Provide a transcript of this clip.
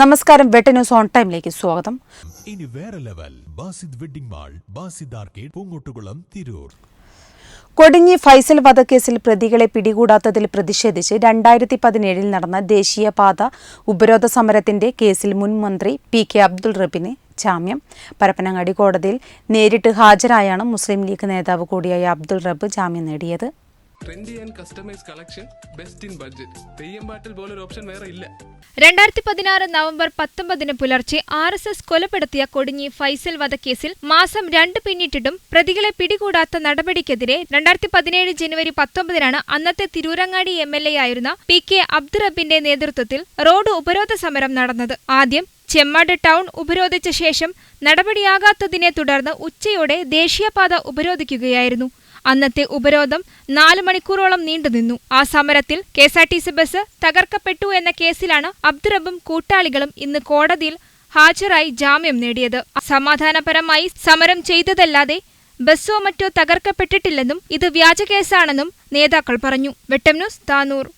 നമസ്കാരം വെട്ട news on ടൈമിലേക്ക് സ്വാഗതം. ഇനി വേറെ level Basid wedding mall Basid arcade Poongottukulam Tirur. Kodinji Faisal വധക്കേസിൽ പ്രതികളെ പിടികൂടാത്തതിൽ പ്രതിഷേധിച്ച് രണ്ടായിരത്തി പതിനേഴിൽ നടന്ന ദേശീയപാത ഉപരോധ സമരത്തിന്റെ കേസിൽ മുൻ മന്ത്രി പി കെ അബ്ദുൾ റബിന് ജാമ്യം. പരപ്പനങ്ങാടി കോടതിയിൽ നേരിട്ട് ഹാജരായാണ് മുസ്ലിം ലീഗ് നേതാവ് കൂടിയായ അബ്ദുൾ റബ്ബ് ജാമ്യം നേടിയത്. Trendy and customise collection best in budget Theyyam പാട്ടിൽ പോലൊരു ഓപ്ഷൻ വേറെ ഇല്ല. രണ്ടായിരത്തി പതിനാറ് നവംബർ പത്തൊമ്പതിന് പുലർച്ചെ ആർ എസ് എസ് കൊലപ്പെടുത്തിയ കൊടിഞ്ഞി ഫൈസൽ വധക്കേസിൽ മാസം രണ്ട് പിന്നിട്ടിട്ടും പ്രതികളെ പിടികൂടാത്ത നടപടിക്കെതിരെ രണ്ടായിരത്തി പതിനേഴ് ജനുവരി പത്തൊമ്പതിനാണ് അന്നത്തെ തിരൂരങ്ങാടി എം എൽ എ ആയിരുന്ന പി കെ അബ്ദുറബിന്റെ നേതൃത്വത്തിൽ റോഡ് ഉപരോധ സമരം നടന്നത്. ആദ്യം ചെമ്മാട് ടൗൺ ഉപരോധിച്ച ശേഷം നടപടിയാകാത്തതിനെ തുടർന്ന് ഉച്ചയോടെ ദേശീയപാത ഉപരോധിക്കുകയായിരുന്നു. അന്നത്തെ ഉപരോധം നാല് മണിക്കൂറോളം നീണ്ടുനിന്നു ആ സമരത്തിൽ K S R T C bus തകർക്കപ്പെട്ടു എന്ന കേസിലാണ് അബ്ദുറബും കൂട്ടാളികളും ഇന്ന് കോടതിയിൽ ഹാജരായി ജാമ്യം നേടിയത്. സമാധാനപരമായി സമരം ചെയ്തതല്ലാതെ ബസ്സോ മറ്റോ തകർക്കപ്പെട്ടിട്ടില്ലെന്നും ഇത് വ്യാജ കേസാണെന്നും നേതാക്കൾ പറഞ്ഞു. വെട്ടം ന്യൂസ് താനൂർ.